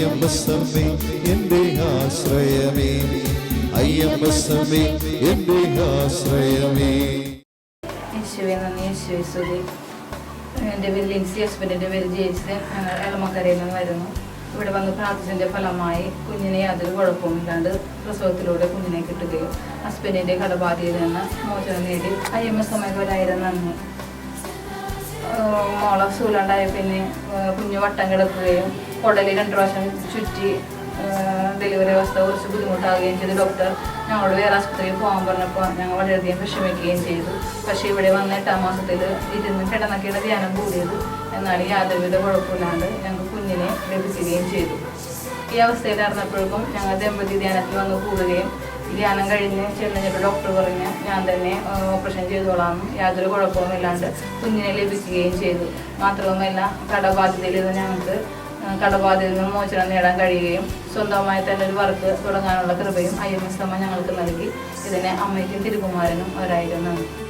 അയ്യമ്പസമ്മേ എന്റെ ആശ്രയമേ. അയ്യമ്പസമ്മേ എന്റെ ആശ്രയമേ. യേശുവെ നന്ദി യേശുവെ സ്തുതി. എന്റെ പേര് ലിൻസി ഹസ്ബൻഡിന്റെ പേര് ജെയ്സ് ഞങ്ങൾ എളമക്കരയിൽ നിന്ന് വരുന്നു. ഇവിടെ വന്ന് പ്രാർത്ഥിച്ചതിന്റെ ഫലമായി കുഞ്ഞിനെ യാതൊരു കുഴപ്പമില്ലാണ്ട് പ്രസവത്തിലൂടെ കുഞ്ഞിനെ കിട്ടുകയും ഹസ്ബൻഡിന്റെ കടബാധയിൽ നിന്ന് മോചനം നേടി. ഐ എം എസ് നന്ദി. മോളെ സൂലുണ്ടായ പിന്നെ കുഞ്ഞു വട്ടം കിടക്കുകയും കുടലിൽ രണ്ട് പ്രാവശ്യം ചുറ്റി ഡെലിവറി അവസ്ഥ കുറച്ച് ബുദ്ധിമുട്ടാവുകയും ചെയ്തു. ഡോക്ടർ ഞങ്ങളോട് വേറെ ആശുപത്രിയിൽ പോകാൻ പറഞ്ഞപ്പോൾ ഞങ്ങൾ വളരെയധികം വിഷമിക്കുകയും ചെയ്തു. പക്ഷേ ഇവിടെ വന്ന എട്ടാം മാസത്തിൽ ഇരുന്ന് കിടന്നൊക്കെയുടെ ധ്യാനം കൂടിയത്. എന്നാൽ യാതൊരുവിധ കുഴപ്പമില്ലാണ്ട് ഞങ്ങൾക്ക് കുഞ്ഞിനെ ലഭിക്കുകയും ചെയ്തു. ഈ അവസ്ഥയിലായിരുന്നപ്പോഴേക്കും ഞങ്ങൾ ദമ്പതി ധ്യാനത്തിൽ വന്ന് കൂടുകയും ധ്യാനം കഴിഞ്ഞ് ചെന്നപ്പോൾ ഡോക്ടർ പറഞ്ഞ് ഞാൻ തന്നെ ഓപ്പറേഷൻ ചെയ്തോളാം. യാതൊരു കുഴപ്പവും ഇല്ലാണ്ട് കുഞ്ഞിനെ ലഭിക്കുകയും ചെയ്തു. മാത്രവുമല്ല കടബാധ്യതയിൽ നിന്ന് ഞങ്ങൾക്ക് കടബാധ്യതയിൽ നിന്ന് മോചനം നേടാൻ കഴിയുകയും സ്വന്തമായി തന്നെ ഒരു വർക്ക് തുടങ്ങാനുള്ള കൃപയും ഐ എം എസ് അമ്മ ഞങ്ങൾക്ക് നൽകി. ഇതിനെ അമ്മയ്ക്കും തിരുകുമാരനും ഒരായിരുന്നു നന്ദി